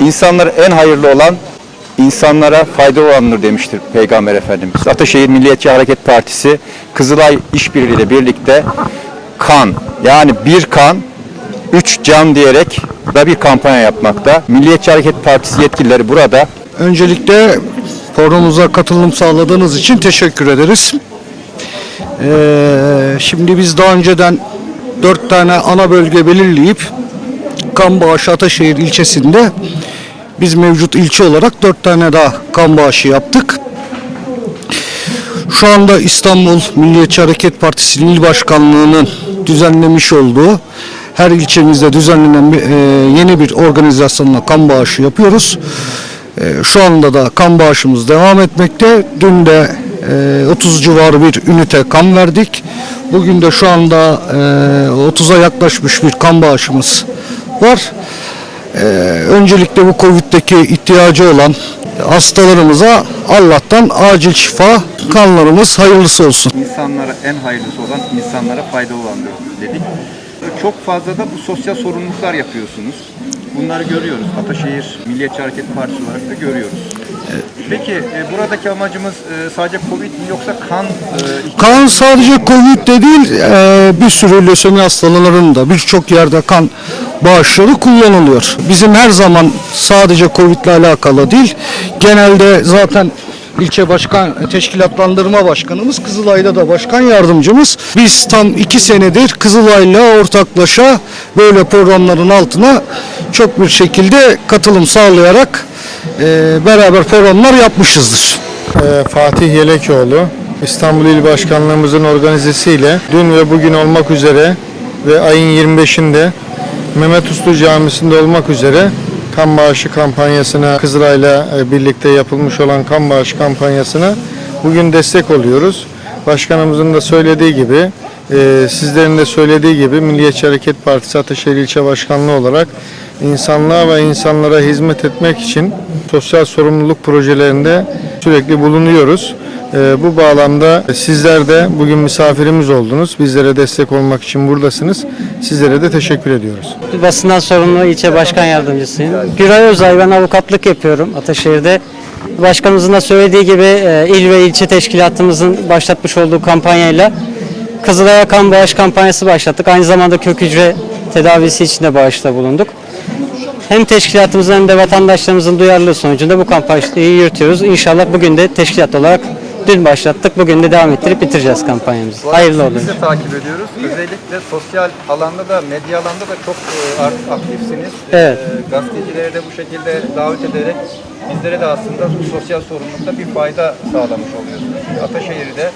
İnsanlara en hayırlı olan insanlara fayda olandır demiştir Peygamber Efendimiz. Ataşehir Milliyetçi Hareket Partisi Kızılay İşbirliği ile birlikte kan yani bir kan üç can diyerek da bir kampanya yapmakta. Milliyetçi Hareket Partisi yetkilileri burada Öncelikle programımıza katılım sağladığınız için teşekkür ederiz. Ee, şimdi biz daha önceden dört tane ana bölge belirleyip kan bağışı Ataşehir ilçesinde biz mevcut ilçe olarak dört tane daha kan bağışı yaptık. Şu anda İstanbul Milliyetçi Hareket Partisi'nin il başkanlığının düzenlemiş olduğu her ilçemizde düzenlenen bir, e, yeni bir organizasyonla kan bağışı yapıyoruz. E, şu anda da kan bağışımız devam etmekte. Dün de e, 30 civarı bir ünite kan verdik. Bugün de şu anda e, 30'a yaklaşmış bir kan bağışımız var. Ee, öncelikle bu Covid'deki ihtiyacı olan hastalarımıza Allah'tan acil şifa, kanlarımız hayırlısı olsun. insanlara en hayırlısı olan insanlara fayda olandır dedik. Çok fazla da bu sosyal sorumluluklar yapıyorsunuz. Bunları görüyoruz. Ataşehir Milliyetçi Hareket Partisi olarak da görüyoruz. Peki e, buradaki amacımız e, sadece Covid mi yoksa kan e, Kan sadece Covid de değil, e, bir sürü lösemi hastalarının da birçok yerde kan bağışları kullanılıyor. Bizim her zaman sadece Covid ile alakalı değil, genelde zaten ilçe başkan teşkilatlandırma başkanımız Kızılay'da da başkan yardımcımız. Biz tam iki senedir Kızılay'la ortaklaşa böyle programların altına çok bir şekilde katılım sağlayarak beraber programlar yapmışızdır. Ee, Fatih Yelekoğlu, İstanbul İl Başkanlığımızın organizesiyle dün ve bugün olmak üzere ve ayın 25'inde Mehmet Uslu Camisi'nde olmak üzere kan bağışı kampanyasına Kızılay'la e, birlikte yapılmış olan kan bağışı kampanyasına bugün destek oluyoruz. Başkanımızın da söylediği gibi e, sizlerin de söylediği gibi Milliyetçi Hareket Partisi Ataşehir İlçe Başkanlığı olarak insanlığa ve insanlara hizmet etmek için sosyal sorumluluk projelerinde sürekli bulunuyoruz. Ee, bu bağlamda sizler de bugün misafirimiz oldunuz. Bizlere destek olmak için buradasınız. Sizlere de teşekkür ediyoruz. Basından sorumlu ilçe başkan yardımcısıyım. Güray Özay ben avukatlık yapıyorum Ataşehir'de. Başkanımızın da söylediği gibi e, il ve ilçe teşkilatımızın başlatmış olduğu kampanyayla Kızılay'a kan bağış kampanyası başlattık. Aynı zamanda kök hücre tedavisi için de bağışta bulunduk. Hem teşkilatımızın hem de vatandaşlarımızın duyarlılığı sonucunda bu kampanyayı yürütüyoruz. İnşallah bugün de teşkilat olarak dün başlattık. Bugün de devam ettirip bitireceğiz kampanyamızı. Hayırlı olsun. Biz de takip ediyoruz. Özellikle sosyal alanda da medya alanda da çok e, aktifsiniz. Evet. E, gazetecilere de bu şekilde davet ederek bizlere de aslında sosyal sorumlulukta bir fayda sağlamış oluyorsunuz. Ataşehir'de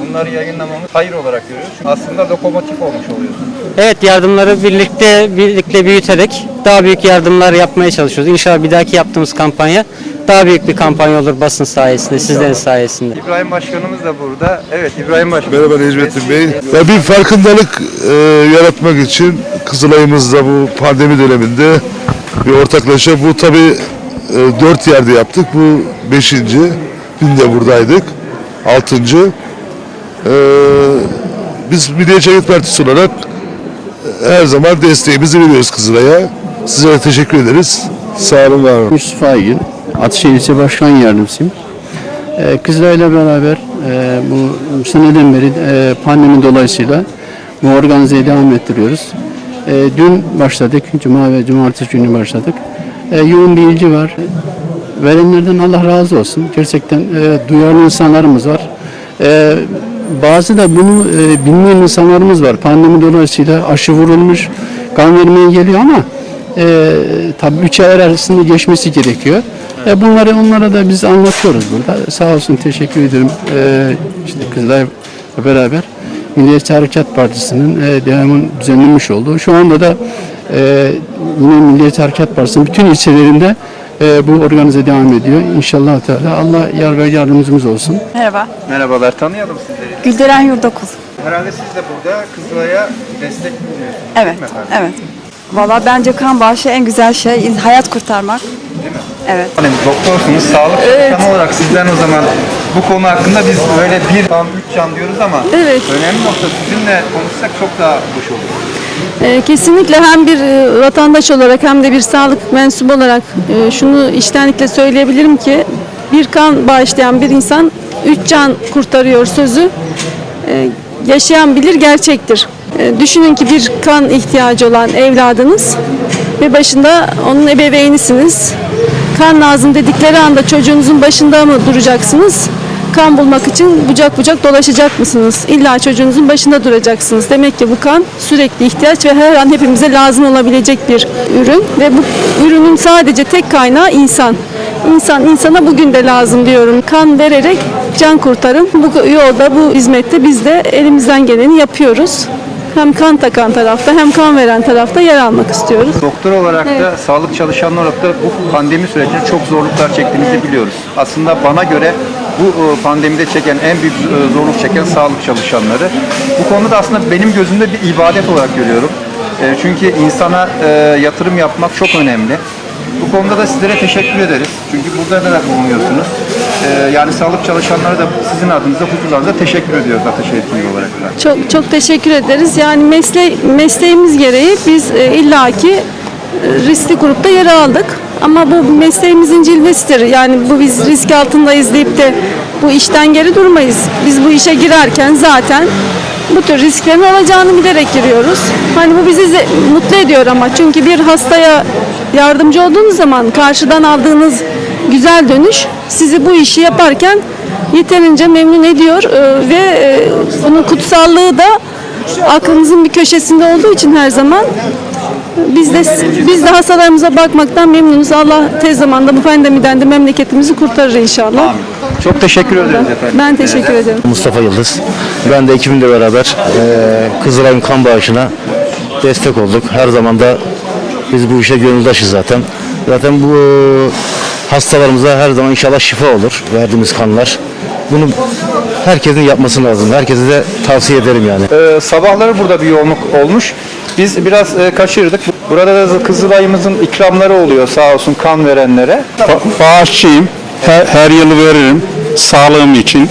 bunları yayınlamamız hayır olarak görüyoruz. Çünkü aslında lokomotif olmuş oluyorsunuz. Evet yardımları birlikte birlikte büyüterek daha büyük yardımlar yapmaya çalışıyoruz. İnşallah bir dahaki yaptığımız kampanya daha büyük bir kampanya olur basın sayesinde, sizlerin sayesinde. İbrahim Başkanımız da burada. Evet İbrahim Başkan. Merhaba Necmettin Bey. Ya bir farkındalık e, yaratmak için Kızılay'ımızda bu pandemi döneminde bir ortaklaşa bu tabi dört yerde yaptık. Bu beşinci. Dün de buradaydık. Altıncı. E, biz Milliyetçi Hareket Partisi olarak her zaman desteğimizi veriyoruz Kızılay'a. Size teşekkür ederiz. Sağ olun, var olun. Yusuf Aygün, Ataşehir İlçe Başkan Yardımcısıyım. Ee, Kızılay'la beraber e, bu seneden beri e, pandemi dolayısıyla bu organizeyi devam ettiriyoruz. E, dün başladık, Cuma ve Cumartesi günü başladık. E, yoğun bir ilgi var. Verenlerden Allah razı olsun. Gerçekten e, duyarlı insanlarımız var. E, bazı da bunu e, bilmeyen insanlarımız var. Pandemi dolayısıyla aşı vurulmuş, kan vermeye geliyor ama e, tabii üç ay arasında geçmesi gerekiyor. E, bunları onlara da biz anlatıyoruz burada. Sağ olsun teşekkür ederim. E, işte kızlar beraber Milliyetçi Hareket Partisi'nin e, devamın düzenlenmiş olduğu. Şu anda da e, yine Milliyetçi Hareket Partisi'nin bütün ilçelerinde e, bu organize devam ediyor. İnşallah Teala Allah yar ve yardımcımız olsun. Merhaba, Merhabalar tanıyalım sizleri. Gülderen Yurdakul. Herhalde siz de burada Kızılay'a destek bulunuyorsunuz. Evet, Değil mi efendim? evet. Valla bence kan bağışı en güzel şey, hayat kurtarmak. Evet. Hani doktorsunuz, sağlık Evet. olarak sizden o zaman bu konu hakkında biz böyle bir can, üç can diyoruz ama Evet. önemli nokta sizinle konuşsak çok daha hoş olur. Ee, Kesinlikle hem bir e, vatandaş olarak hem de bir sağlık mensubu olarak e, şunu içtenlikle söyleyebilirim ki bir kan bağışlayan bir insan üç can kurtarıyor sözü e, yaşayan bilir gerçektir. E, Düşünün ki bir kan ihtiyacı olan evladınız ve başında onun ebeveynisiniz. Kan lazım dedikleri anda çocuğunuzun başında mı duracaksınız? Kan bulmak için bucak bucak dolaşacak mısınız? İlla çocuğunuzun başında duracaksınız. Demek ki bu kan sürekli ihtiyaç ve her an hepimize lazım olabilecek bir ürün ve bu ürünün sadece tek kaynağı insan. İnsan insana bugün de lazım diyorum. Kan vererek can kurtarın. Bu yolda, bu hizmette biz de elimizden geleni yapıyoruz. Hem kan takan tarafta hem kan veren tarafta yer almak istiyoruz. Doktor olarak da, sağlık çalışanları olarak da bu pandemi sürecinde çok zorluklar çektiğinizi biliyoruz. Aslında bana göre bu e, pandemide çeken en büyük e, zorluk çeken sağlık çalışanları. Bu konuda da aslında benim gözümde bir ibadet olarak görüyorum. E, Çünkü insana yatırım yapmak çok önemli. Bu konuda da sizlere teşekkür ederiz. Çünkü burada da bulunuyorsunuz. E, Yani sağlık çalışanları da sizin adınıza, huzurlarınıza teşekkür ediyoruz Ataşehir TV olarak. Çok çok teşekkür ederiz. Yani mesle mesleğimiz gereği biz e, illaki e, riskli grupta yer aldık. Ama bu mesleğimizin cilvesidir. Yani bu biz risk altındayız deyip de bu işten geri durmayız. Biz bu işe girerken zaten bu tür risklerin olacağını bilerek giriyoruz. Hani bu bizi mutlu ediyor ama çünkü bir hastaya yardımcı olduğunuz zaman karşıdan aldığınız güzel dönüş sizi bu işi yaparken yeterince memnun ediyor Ee, ve e, bunun kutsallığı da aklımızın bir köşesinde olduğu için her zaman biz de biz de hastalarımıza bakmaktan memnunuz. Allah tez zamanda bu pandemiden de memleketimizi kurtarır inşallah. Çok teşekkür ederiz efendim. Ben teşekkür ederim. Mustafa Yıldız. Ben de ekibimle beraber eee Kızılay'ın kan bağışına destek olduk. Her zaman da biz bu işe gönüldaşız zaten. Zaten bu hastalarımıza her zaman inşallah şifa olur verdiğimiz kanlar. Bunu herkesin yapması lazım. Herkese de tavsiye ederim yani. Ee, sabahları burada bir yoğunluk olmuş. Biz biraz e, kaçırdık. Burada da Kızılay'ımızın ikramları oluyor sağ olsun kan verenlere. Ba- Bağışçıyım. Her, her yıl veririm sağlığım için.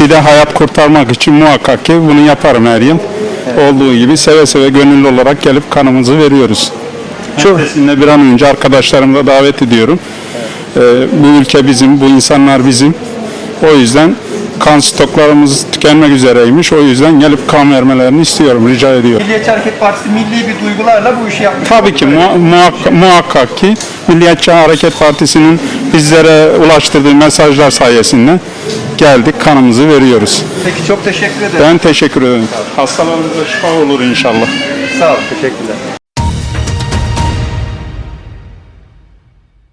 Bir de hayat kurtarmak için muhakkak ki bunu yaparım her yıl. Olduğu gibi seve seve gönüllü olarak gelip kanımızı veriyoruz. Çok bir an önce arkadaşlarımı da davet ediyorum. Ee, bu ülke bizim, bu insanlar bizim. O yüzden kan stoklarımız tükenmek üzereymiş. O yüzden gelip kan vermelerini istiyorum, rica ediyorum. Milliyetçi Hareket Partisi milli bir duygularla bu işi yapmış. Tabii ki muha- muhak- muhakkak ki Milliyetçi Hareket Partisi'nin bizlere ulaştırdığı mesajlar sayesinde geldik kanımızı veriyoruz. Peki çok teşekkür ederim. Ben teşekkür ederim. Hastalarımıza şifa olur inşallah. Sağ olun. Teşekkürler.